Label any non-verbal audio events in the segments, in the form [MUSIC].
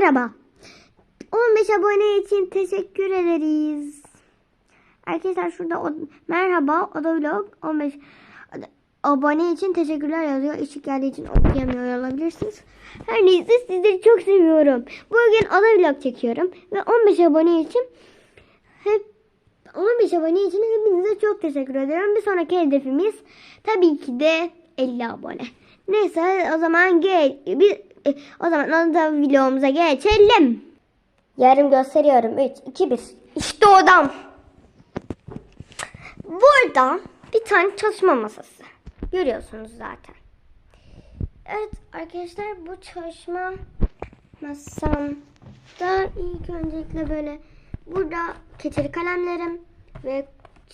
merhaba. 15 abone için teşekkür ederiz. Arkadaşlar şurada o, merhaba Odavlog 15 ad- abone için teşekkürler yazıyor. Işık geldiği için okuyamıyor olabilirsiniz. Her neyse sizleri çok seviyorum. Bugün Odavlog çekiyorum ve 15 abone için hep 15 abone için hepinize çok teşekkür ediyorum. Bir sonraki hedefimiz tabii ki de 50 abone. Neyse o zaman gel bir [LAUGHS] o zaman o da videomuza geçelim. Yarım gösteriyorum. 3 2 1. İşte odam. Burada bir tane çalışma masası. Görüyorsunuz zaten. Evet arkadaşlar bu çalışma masamda ilk öncelikle böyle burada keçeli kalemlerim ve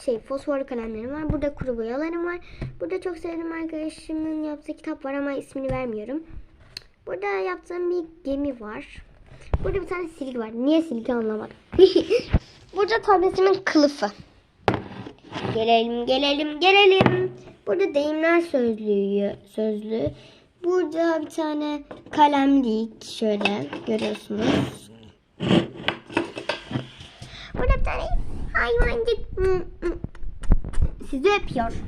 şey fosforlu kalemlerim var. Burada kuru boyalarım var. Burada çok sevdiğim arkadaşımın yaptığı kitap var ama ismini vermiyorum. Burada yaptığım bir gemi var. Burada bir tane silgi var. Niye silgi anlamadım. [LAUGHS] Burada tabletimin kılıfı. Gelelim, gelelim, gelelim. Burada deyimler sözlüğü, sözlüğü. Burada bir tane kalemlik şöyle görüyorsunuz. Burada bir tane hayvancık sizi öpüyor. [LAUGHS]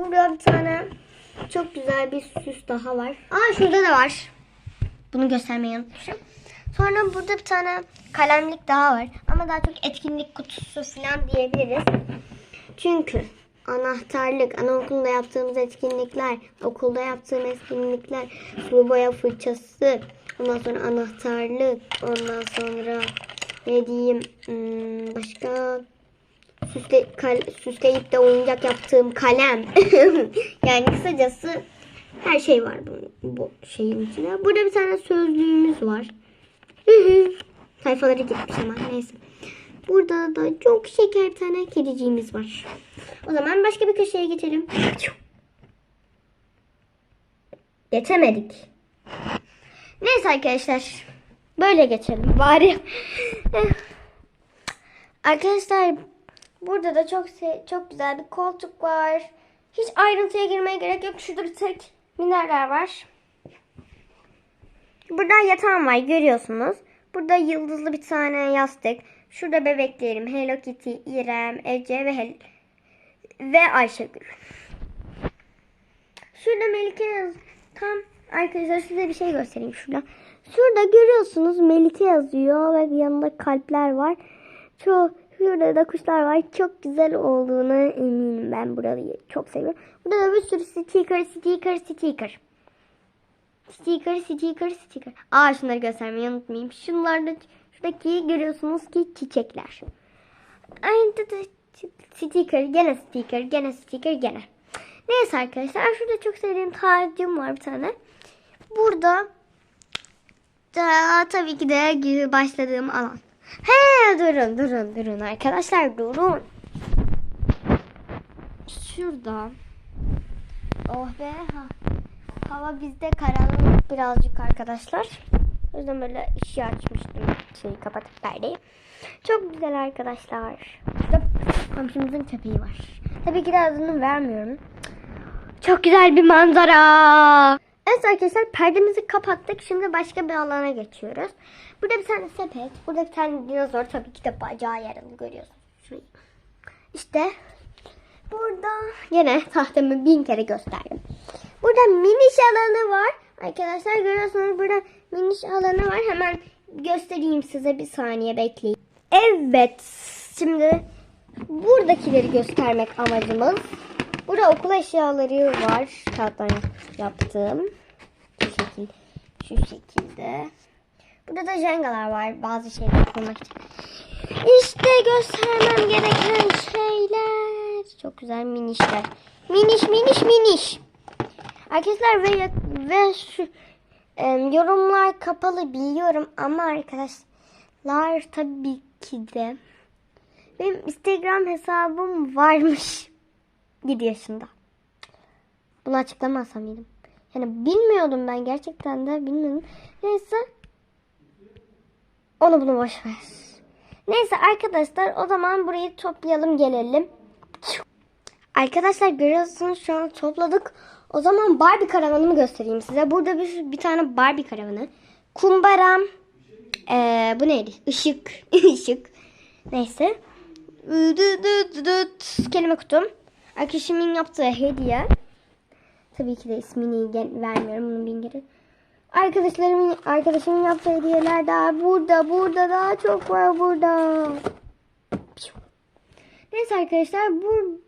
Burada bir tane çok güzel bir süs daha var. Aa şurada da var. Bunu göstermeyi unutmuşum. Sonra burada bir tane kalemlik daha var. Ama daha çok etkinlik kutusu falan diyebiliriz. Çünkü anahtarlık, anaokulunda yaptığımız etkinlikler, okulda yaptığım etkinlikler, sulu boya fırçası, ondan sonra anahtarlık, ondan sonra ne diyeyim hmm, başka süsle, kal, süsleyip de oyuncak yaptığım kalem. [LAUGHS] yani kısacası her şey var bu, bu şeyin içinde. Burada bir tane sözlüğümüz var. [LAUGHS] Sayfaları gitmiş ama neyse. Burada da çok şeker tane kediciğimiz var. O zaman başka bir köşeye geçelim. Geçemedik. Neyse arkadaşlar. Böyle geçelim bari. [LAUGHS] arkadaşlar burada da çok çok güzel bir koltuk var. Hiç ayrıntıya girmeye gerek yok. Şurada bir tek minerler var. Burada yatağım var görüyorsunuz. Burada yıldızlı bir tane yastık. Şurada bebeklerim Hello Kitty, İrem, Ece ve Hel ve Ayşegül. Şurada Melike yaz tam arkadaşlar size bir şey göstereyim şurada. Şurada görüyorsunuz Melike yazıyor ve yanında kalpler var. Çok şurada da kuşlar var. Çok güzel olduğunu eminim ben burayı çok seviyorum. Burada da bir sürü sticker, sticker, sticker. Sticker, sticker, sticker. Aa şunları göstermeyi unutmayayım. Şunlar da şuradaki görüyorsunuz ki çiçekler. Aynı da sticker, gene sticker, gene sticker, gene. Neyse arkadaşlar şurada çok sevdiğim tacım var bir tane. Burada da tabii ki de başladığım alan. He durun durun durun arkadaşlar durun. Şurada. Oh be ha. Hava bizde karanlık birazcık arkadaşlar. O yüzden böyle ışığı açmıştım. Şeyi kapatıp perdeyi. Çok güzel arkadaşlar. Şurada komşumuzun köpeği var. Tabii ki de adını vermiyorum. Çok güzel bir manzara. Evet arkadaşlar perdemizi kapattık. Şimdi başka bir alana geçiyoruz. Burada bir tane sepet. Burada bir tane dinozor. Tabii ki de bacağı yaralı görüyorsunuz. İşte burada yine tahtamı bin kere gösterdim. Burada miniş alanı var. Arkadaşlar görüyorsunuz burada miniş alanı var. Hemen göstereyim size bir saniye bekleyin. Evet. Şimdi buradakileri göstermek amacımız. Burada okul eşyaları var. Kağıttan yaptığım. Şu şekil, şu şekilde. Burada da jengalar var. Bazı şeyler koymak için. İşte göstermem gereken şeyler. Çok güzel minişler. Miniş miniş miniş. Arkadaşlar ve ve şu e, yorumlar kapalı biliyorum ama arkadaşlar tabii ki de benim Instagram hesabım varmış 7 yaşında. Bunu açıklamazsam mıydım? Yani bilmiyordum ben gerçekten de bilmiyordum. Neyse onu bunu boş ver. Neyse arkadaşlar o zaman burayı toplayalım gelelim. Arkadaşlar görüyorsunuz şu an topladık. O zaman Barbie karavanımı göstereyim size. Burada bir, bir tane Barbie karavanı. Kumbaram. Ee, bu neydi? Işık. [LAUGHS] Işık. Neyse. Kelime kutum. Arkadaşımın yaptığı hediye. Tabii ki de ismini vermiyorum bunun bin geri. Arkadaşlarımın arkadaşımın yaptığı hediyeler daha burada. Burada daha çok var burada. Neyse arkadaşlar bu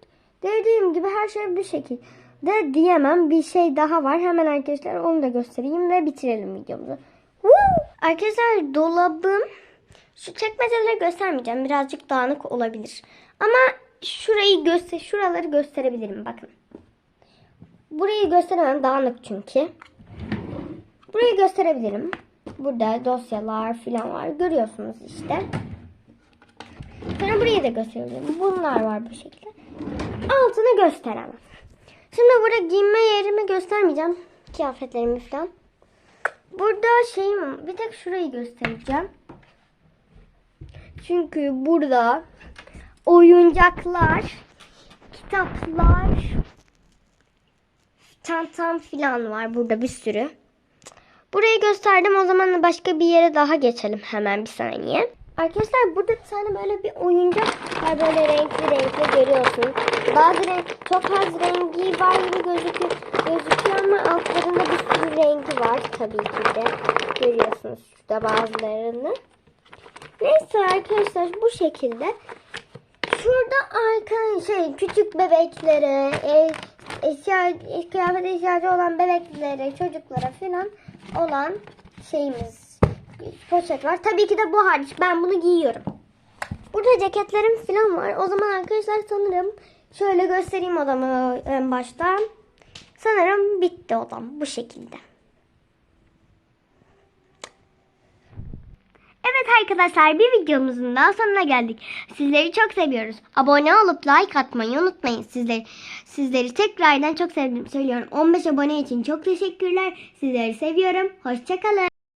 dediğim gibi her şey bir şekilde diyemem. Bir şey daha var. Hemen arkadaşlar onu da göstereyim ve bitirelim videomuzu. Woo! Arkadaşlar dolabım şu çekmeceleri göstermeyeceğim. Birazcık dağınık olabilir. Ama şurayı göster şuraları gösterebilirim bakın. Burayı gösteremem dağınık çünkü. Burayı gösterebilirim. Burada dosyalar falan var. Görüyorsunuz işte. Sonra burayı da gösterebilirim. Bunlar var bu şekilde. Altını gösteremem. Şimdi burada giyinme yerimi göstermeyeceğim. Kıyafetlerimi falan. Burada şeyim bir tek şurayı göstereceğim. Çünkü burada oyuncaklar, kitaplar, çantam falan var burada bir sürü. Burayı gösterdim o zaman başka bir yere daha geçelim hemen bir saniye. Arkadaşlar burada bir tane böyle bir oyuncak var böyle renkli renkli görüyorsunuz. Bazı renk çok az rengi var gibi gözüküyor, gözüküyor ama altlarında bir sürü rengi var tabii ki de. Görüyorsunuz şurada bazılarını. Neyse arkadaşlar bu şekilde. Şurada arka şey küçük bebeklere, eşya, kıyafet ihtiyacı olan bebeklere, çocuklara falan olan şeyimiz poşet var. Tabii ki de bu hariç. Ben bunu giyiyorum. Burada ceketlerim falan var. O zaman arkadaşlar sanırım şöyle göstereyim odamı en başta. Sanırım bitti odam bu şekilde. Evet arkadaşlar bir videomuzun daha sonuna geldik. Sizleri çok seviyoruz. Abone olup like atmayı unutmayın. Sizleri sizleri tekrardan çok sevdim söylüyorum. 15 abone için çok teşekkürler. Sizleri seviyorum. Hoşçakalın.